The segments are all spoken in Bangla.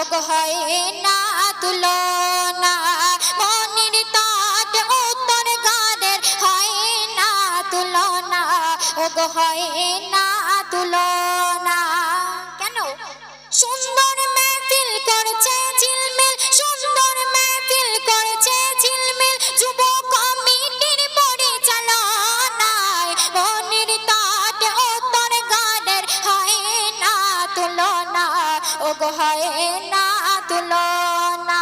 গো হয় না তুলনা মনির তাজ উত্তর গাদের হয় না হয় না। কেন? সুন্দর মেহফিল করছে, ঝিলমিল। সুন্দর মেহফিল করছে ও গো হয় না। তুলনা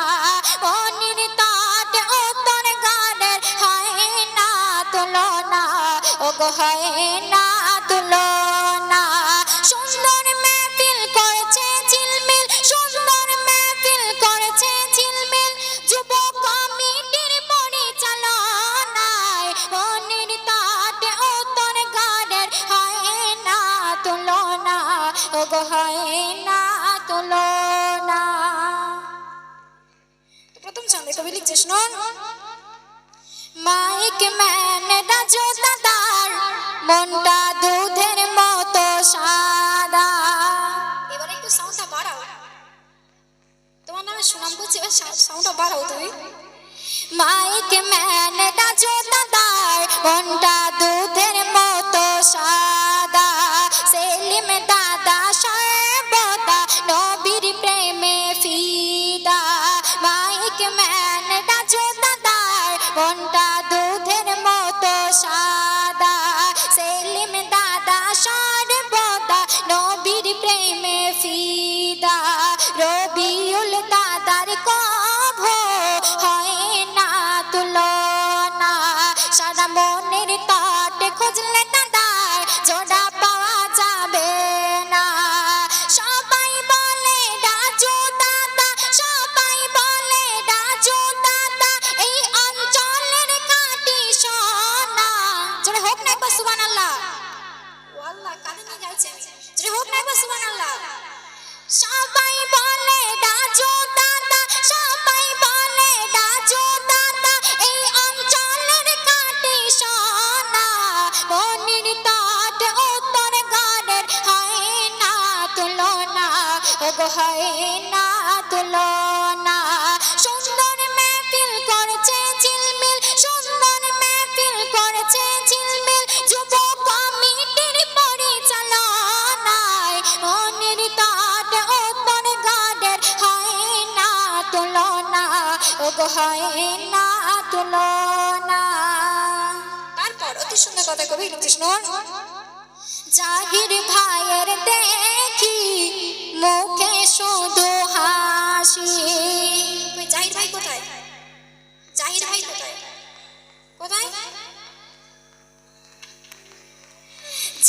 মনির তাট উত্তর গানের হয় না। তুলনা ও হয় না কবি লিখছে শুনুন মাইক ম্যান রাজু দাদার, মনটা দুধের মতো সাদা। এবার একটু সাউন্ডটা বাড়াও। তোমার নামে সুনাম করছি, এবার সাউন্ডটা বাড়াও তুমি। মাইক ম্যান রাজু দাদার, মনটা দুধের মতো সাদা। সেলিম দাদা সর্বদা নবীর প্রেমে ফিদা। মাইক ম্যান মনটা দুধের মতো সাদা। সেলিম দাদা সর্বদা নবীর প্রেমে ফিদা জোরে হোক না একবার সুবহানাল্লাহ। আল্লাহ কানে নিয়ে গাইছে জোরে উত্তর গানের হয় না তুলনা ও হয় না তুলনা। তুলনা। ও হয় না তারপর অতি সুন্দর কথা কবি শুনুন জাহির ভাইয়ের দেখি মুখে শুধু হাসি। জাহির ভাই কোথায়? জাহির ভাই কোথায়? কোথায়?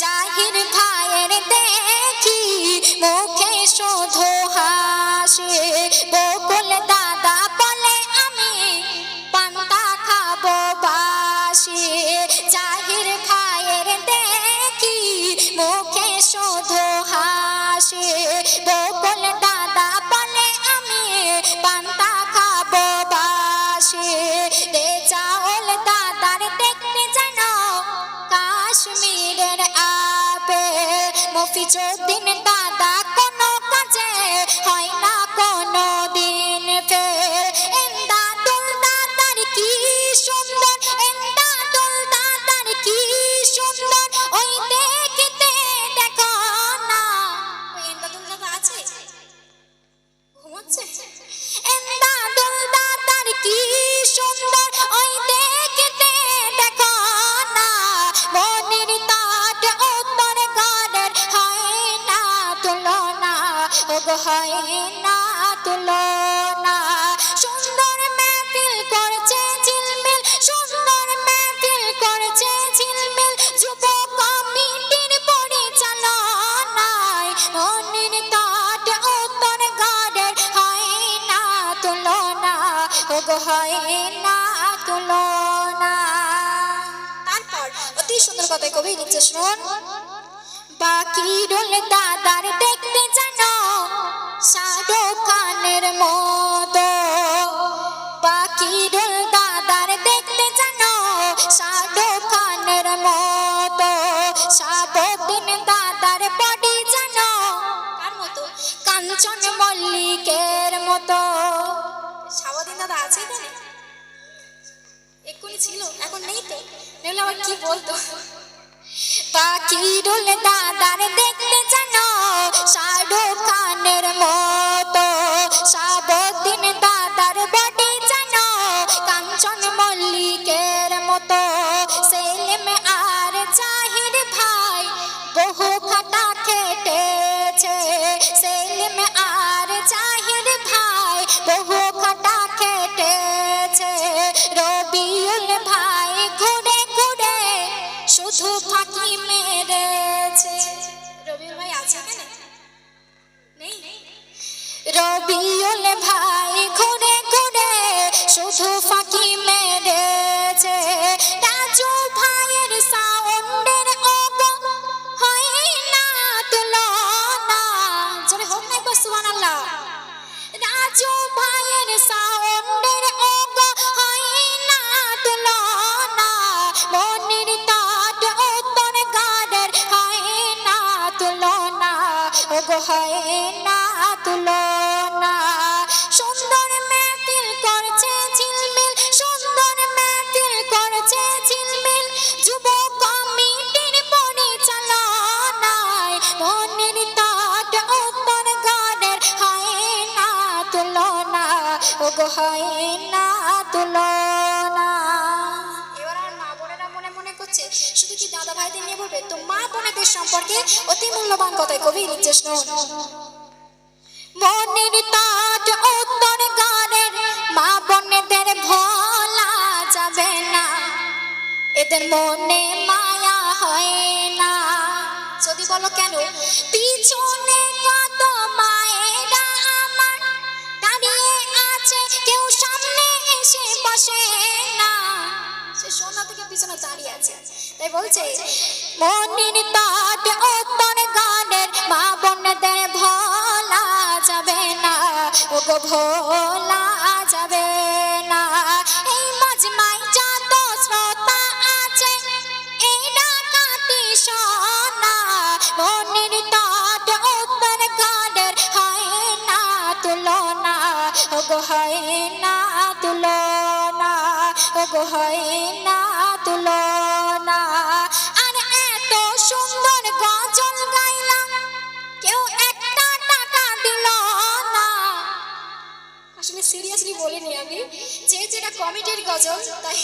জাহির ভাইয়ের দেখি মুখে শুধু হাসি। বাসি জাহির ভাইয়ের দেখি মুখে শুধু হাসি। বকুল দাদা বলে, আমি পান্তা খাব বাসি। রে চাউল দাদার দেখতে জানো কাশ্মীরের আপেল মফিজুদ্দিন দাদা কোনো কাজে হয় না কোনো দিন। ও গো হয় না তুলনা। সুন্দর মেহফিল করেছে ঝিলমিল, সুন্দর মেহফিল করেছে ঝিলমিল। যুব কমিটির পরিচালনায় মনির তাট উত্তর গানের হয় না তুলনা। ও গো হয় না তুলনা। তারপর অতি সুন্দর কথায় কবি লিখছে শুনুন বাকি দাদার দেখতে জানো শাহরুখ খানের মতো। বাকি দাদার দেখতে জানো শাহরুখ খানের মতো। সাবদিন দাদার বডি জানো, কার মতো? কাঞ্চন মতো। সাবধান দাদা আছে এখানে? ছিল, এখন নেই তো। নইলে আবার কি বলতো? পাখিরুল দাদার দেখতে জানো শাহরুখ খানের মতো। সাবদিন দাদার বডি জানো, কাঞ্চন মল্লিকের মতো। সেলিম আর জাহির ভাই বহু খাটা খেটেছে। সেলিম আর জাহির ভাই বহু শুধু ফাঁকি মেরেছে। রবি ভাই আছে কেন নেই? রবিউল ভাই ঘুরে ঘুরে শুধু ফাঁকি মেরেছে। হয় না, তুলনা। সুন্দর মেহফিল করছে ঝিলমিল, সুন্দর মেহফিল করছে ঝিলমিল। যুব কমিটির পরিচালনায় মনির তাট উত্তর গানের হয় না, তুলনা। ওগো, হয় না, তুলনা। এবার আমার মা বোনেরা মনে মনে করছে ভাইদের নিয়ে বলবে তো মা বোনেদের সম্পর্কে অতি মূল্যবান কথায় কবি লিখছে শুনুন মনির মা বোনেদের ভোলা যাবে না। এদের মনে মায়া হয় না। যদি বলো কেন? পিছনে কত মায়েরা আমার দাঁড়িয়ে আছে, কেউ সামনে এসে বসে না। সে সোনা থেকে পিছনে দাঁড়িয়ে আছে। তাই বলছে, মনির তাট উত্তর গানের মা বোনদের ভোলা যাবে না, ওগো ভোলা যাবে না। এই মজমাই যত শ্রোতা আছে, এই ডাকাতি সোনা মনির তাট উত্তর গানের হয় না তুলনা, ওগো হয় না তুলনা, ওগো হয় না সিরিয়াসলি আমি। যে যেটা কমেডির গজল তাই